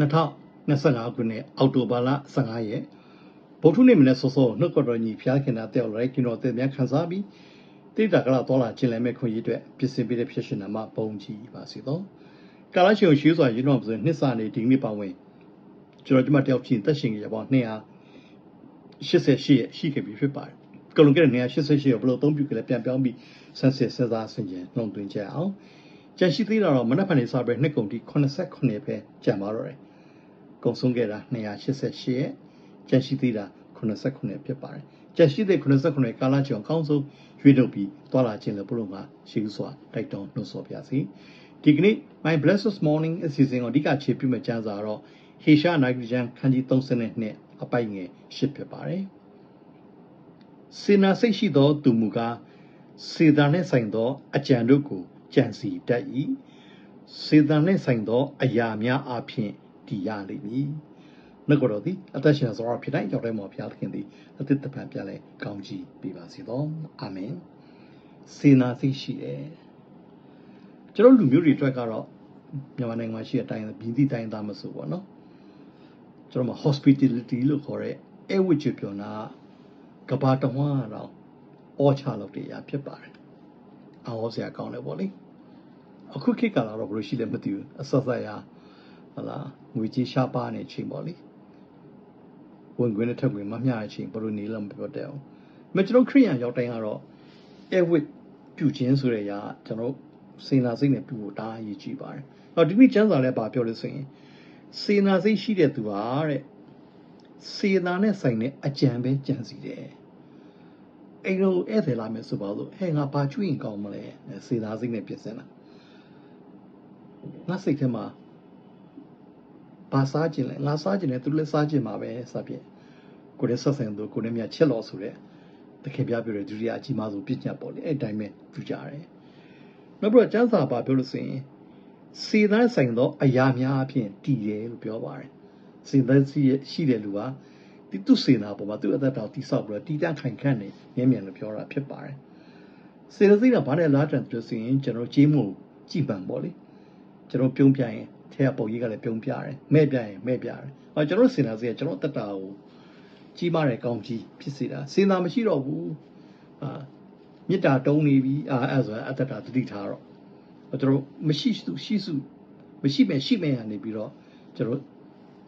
2025ခုနှစ်အောက်တိုဘာလ15ရက်ဗုဒ္ဓနေ့မနေ့စောစောနှုတ်ကတော်ညီဖျားခင်တာတယောက်လိုက်ကျွန်တော်တင်များခန်းစားပြီးတိတာကလာတော်လာခြင်းလည်းမဲ့ခွင့်ရအတွက်ပြင်ဆင်ပေးတဲ့ဖြစ်ရှင်နာမှာပုံကြည့်ပါစီတော့ကာလရှင်ရှိစွာရင်းတော်ဆိုနှစ်စာနေဒီနေ့ပါဝင်ကျွန်တော်ဒီမှာတယောက်ချင်းသက်ရှင်ကြပါ288ရဲ့ရှိခဲ့ပြီဖြစ်ပါတယ်ကလုံကတဲ့288ကိုဘယ်လိုအသုံးပြုကြလဲပြန်ပြောင်းပြီးဆန်းစစ်စဉ်းစားဆင်ခြင်နှုံသွင်းကြအောင်ကြံရှိသေးတာတော့မနက်ဖြန်နေစပြီးနှစ်ကုန်တီ89ပဲကြံပါတော့တယ် ကုန်ဆုံးခဲ့တာ288ရဲ့ကြံရှိသေးတာ89ဖြစ်ပါတယ်ကြံရှိသေး89ကာလကျော်အကောင်းဆုံးရွေးထုတ်ပြီးတွာလာခြင်းလည်းဘုလို့မှာရှိဥစွာတိုက်တွန်းနှုတ်ဆော်ပါစီဒီကနေ့ my blessed morning အစီအစဉ်ကိုအဓိကခြေပြုမဲ့ကျမ်းစာတော့ဟေရှာနိုင်ဂျန်ခန်းကြီး32အပိုက်ငယ်10ဖြစ်ပါတယ်စေနာစိတ်ရှိသောသူမူကားစေတံနှင့်ဆိုင်သောအကြံတို့ကိုကြံစီတတ်၏စေတံနှင့်ဆိုင်သောအရာများအပြင် တည်ရလိမ့်မည်နှုတ်တော်သည်အသက်ရှင်စွာဖြစ်တိုင်းရောက်တဲ့မော်ဖျားသခင်သည်အသစ်တပံပြလဲကောင်းကြီးပေးပါစေသောအာမင်စေနာစိတ်ရှိတယ်ကျွန်တော်လူမျိုးတွေအတွက်ကတော့မြန်မာနိုင်ငံမှာရှိတဲ့အတိုင်းပြည်သည့်တိုင်းသားမဆိုပေါ့နော်ကျွန်တော်မှာ hospitality လို့ခေါ်တဲ့အဲဝစ်ချပြောနာကဘာတဝမ်းတော့အောချလို့တရားဖြစ်ပါတယ်အောစရာကောင်းတယ်ပေါ့လေအခုခေတ်ကလာတော့ဘယ်လိုရှိလဲမသိဘူးအဆက်ဆက်ရ ဟလာငွေကြီးရှားပါနေချိန်ပေါ့လေဝင်ခွင့်နဲ့ထက်ခွင့်မမျှတဲ့အချိန်ဘယ်လိုနေလဲမပြောတဲ့အောင်မကျွန်တော်ခရိယန်ရောက်တိုင်းကတော့အဲဝစ်ပြုခြင်းဆိုတဲ့အရာကျွန်တော်စေနာစိတ်နဲ့ပြုဖို့ဒါအရေးကြီးပါတယ်။အော်ဒီနေ့ကျမ်းစာလည်းပါပြောလို့ဆိုရင်စေနာစိတ်ရှိတဲ့သူဟာတဲ့စေနာနဲ့ဆိုင်တဲ့အကြံပဲကြံစီတယ်။အိမ်လိုဧည့်သည်လာမယ်ဆိုပါလို့ဟဲ့ငါဘာကျွေးရင်ကောင်းမလဲစေနာစိတ်နဲ့ပြင်ဆင်တာ။ငါစိတ်ထဲမှာ ဘာစားခြင်းလဲငါစားခြင်းလဲသူလည်းစားခြင်းမှာပဲစဖြင့်ကိုယ်ရဲ့ဆက်ဆံသူကိုယ်နဲ့မြတ်ချစ်လို့ဆိုတဲ့တခင်ပြပြတဲ့ဒုတိယအကြီးမားဆုံးပြည့်ညတ်ပေါ့လေအဲ့တိုင်းပဲပြုကြတယ်။နောက်ပြီးတော့ကျမ်းစာပါပြောလို့ဆိုရင်စေတန်းဆိုင်သောအရာများအဖြစ်တည်တယ်လို့ပြောပါတယ်။စေတန်းရှိရှိတဲ့လူဟာဒီသူစေနာပေါ်မှာသူ့အသက်တော်တိဆောက်ပြီးတော့တည်တံ့ခိုင်ခန့်နေမြဲမြံလို့ပြောတာဖြစ်ပါတယ်။စေတသိက်တာဘာနဲ့လာတန်လို့ဆိုရင်ကျွန်တော်ကြေးမှုကြည်ပံပေါ့လေ။ကျွန်တော်ပြုံးပြရင် ထဲကပုံကြီးကလည်းပြုံးပြတယ်။မဲ့ပြရင်မဲ့ပြတယ်။အော်ကျွန်တော်စေနာစေကကျွန်တော်အသက်တာကိုကြီးမားတဲ့ကောင်းကြီးဖြစ်စေတာစေနာမရှိတော့ဘူး။အာမေတ္တာတုံးနေပြီအာအဲ့ဆိုအတ္တတာတတိထားတော့ကျွန်တော်မရှိစုရှိစုမရှိမဲ့ရှိမဲ့ရနေပြီးတော့ကျွန်တော်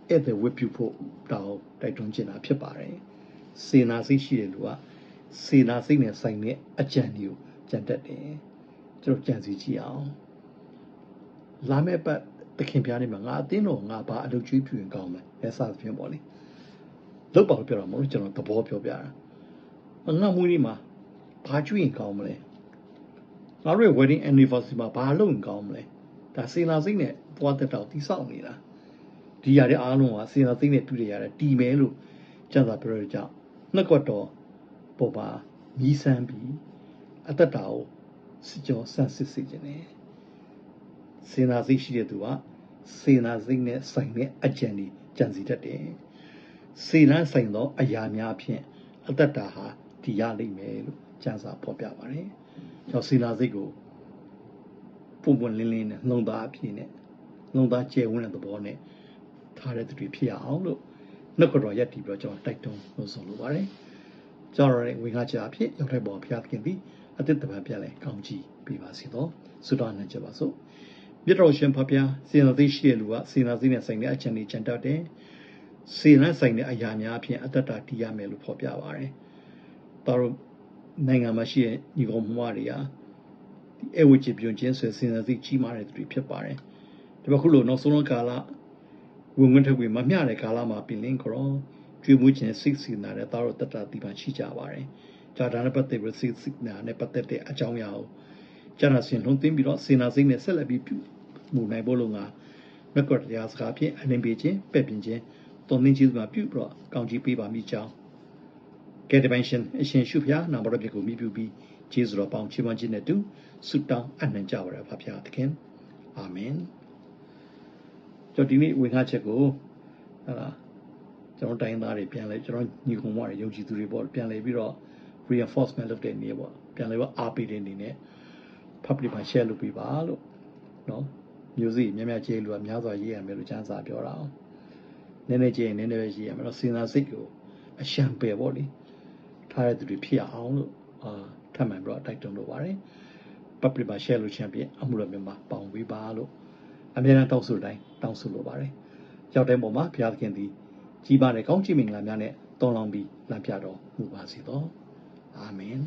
ဧည့်သည်ဝတ်ပြုဖို့တောင်းတိုက်တွန်းချင်တာဖြစ်ပါတယ်စေနာစိတ်ရှိတဲ့လူကစေနာစိတ်နဲ့ဆိုင်တဲ့အကြံတွေကိုကြံတတ်တယ်ကျွန်တော်ကြံစီကြည့်အောင်လာမဲ့ပတ် တခင်ပြားနေမှာငါအတင်းတော့ငါဘာအလုပ်ကျွေးဖြူရင်ကောင်းမယ်လဲစသဖြင့်ပေါ့လေလောက်ပါလို့ပြောတာမဟုတ်ကျွန်တော်သဘောပြောပြတာငါမူကြီးမှာဘာကျွေးရင်ကောင်းမလဲငါတို့ရဲ့ wedding anniversary မှာဘာလုပ်ရင်ကောင်းမလဲဒါစေနာစိတ်နဲ့သွားတက်တော့တိဆောက်နေတာဒီရတဲ့အားလုံးကစေနာစိတ်နဲ့ပြုရရတယ်တီမဲလို့ကျန်စာပြောရကြနှစ်ကွက်တော့ပေါ်ပါမြည်ဆန်းပြီးအသက်တာကိုစစ်ကြောဆန့်စစ်စေခြင်းနဲ့ စေနာစိတ်ရှိတဲ့သူကစေနာစိတ်နဲ့ဆိုင်တဲ့အကြံဒီကြံစီတတ်တယ်စေနာဆိုင်သောအရာများဖြင့်အသက်တာဟာဒီရလိမ့်မယ်လို့ကျမ်းစာဖော်ပြပါတယ်ကျွန်တော်စေနာစိတ်ကိုပုံပွင့်လင်းလင်းနဲ့နှုံသားအဖြစ်နဲ့နှုံသားကျယ်ဝန်းတဲ့သဘောနဲ့ထားတဲ့သူတွေဖြစ်အောင်လို့နှုတ်ကတော်ရက်တီပြီးတော့ကျွန်တော်တိုက်တွန်းလို့ဆိုလိုပါတယ်ကျွန်တော်ရဲ့ဝေငါချာအဖြစ်ရောက်တဲ့ပေါ်ဖျားသခင်သည်အတိတ်တပံပြလဲကောင်းကြီးပြပါစေတော့ဆုတောင်းနေကြပါစို့ မြတ်တော်ရှင်ဖဖျားစေနာသိရှိတဲ့လူကစေနာသိနဲ့ဆိုင်တဲ့အချမ်းတွေချန်တတ်တယ်စေနာဆိုင်တဲ့အရာများအဖြစ်အတ္တတာတီးရမယ်လို့ဖော်ပြပါတယ်တော်နိုင်ငံမှာရှိတဲ့ညီကောင်မမတွေဟာဒီအဝိချပြွန်ချင်းဆွေစင်စသိကြီးမားတဲ့သူတွေဖြစ်ပါတယ်။ဒါပေမဲ့ခုလိုနောက်ဆုံးကာလဝင်ဝင်ထုတ်ပြီးမမျှတဲ့ကာလမှာပြင်လင်းကြောကျွေးမွေးခြင်းစိတ်စီနာတဲ့သားတော်တတတိပန်ရှိကြပါတယ်။ကြာဒါနဲ့ပတ်သက်ပြီးစိတ်စိနာနဲ့ပတ်သက်တဲ့အကြောင်းအရာကိုကျန်တာစင်လုံးသိမ်းပြီးတော့စေနာစိတ်နဲ့ဆက်လက်ပြီးပြု မှုနိုင်ဖို့လို့ငါမက်ကတ်တရားစကားဖြင့်အလင်းပေးခြင်းပဲ့ပြင်ခြင်းတုံသင်ကျေးဇူးမှာပြုပြီးတော့ကောင်းချီးပေးပါမိကြောင်းကဲတပိုင်းရှင်အရှင်ရှုဖျားနာမတော်ပြကိုမြည်ပြုပြီးကျေးဇူးတော်ပေါင်းချီးမွမ်းခြင်းနဲ့တူဆုတောင်းအနှံကြပါရဖဖျားသခင်အာမင်ကျွန်တော်ဒီနေ့ဝင်ခါချက်ကိုဟလာကျွန်တော်တိုင်းသားတွေပြန်လဲကျွန်တော်ညီကောင်မတွေယုံကြည်သူတွေပေါ့ပြန်လဲပြီးတော့ reinforcement လုပ်တဲ့နေ့ပေါ့ပြန်လဲပြီးအားပေးတဲ့အနေနဲ့ public မှာ share လုပ်ပေးပါလို့เนาะ မျိုးစိများများကျေးလူကများစွာရေးရမယ်လို့ကျမ်းစာပြောတာအောင်နည်းနည်းကျေးရင်နည်းနည်းပဲရေးရမယ်တော့စဉ်းစားစိတ်ကိုအရှံပယ်ပေါ့လေထားတဲ့သူတွေဖြစ်အောင်လို့အာထပ်မှန်ပြီးတော့တိုက်တွန်းလိုပါတယ်ပတ်ပလီမှာ share လို့ချင်ပြအမှုတော်များမှာပေါင်ပေးပါလို့အများအားတောင်းဆိုတိုင်းတောင်းဆိုလိုပါတယ်ရောက်တဲ့ပုံမှာဘုရားသခင်သည်ကြီးပါတဲ့ကောင်းချီးမင်္ဂလာများနဲ့တောင်းလောင်းပြီးလမ်းပြတော်မူပါစေသောအာမင်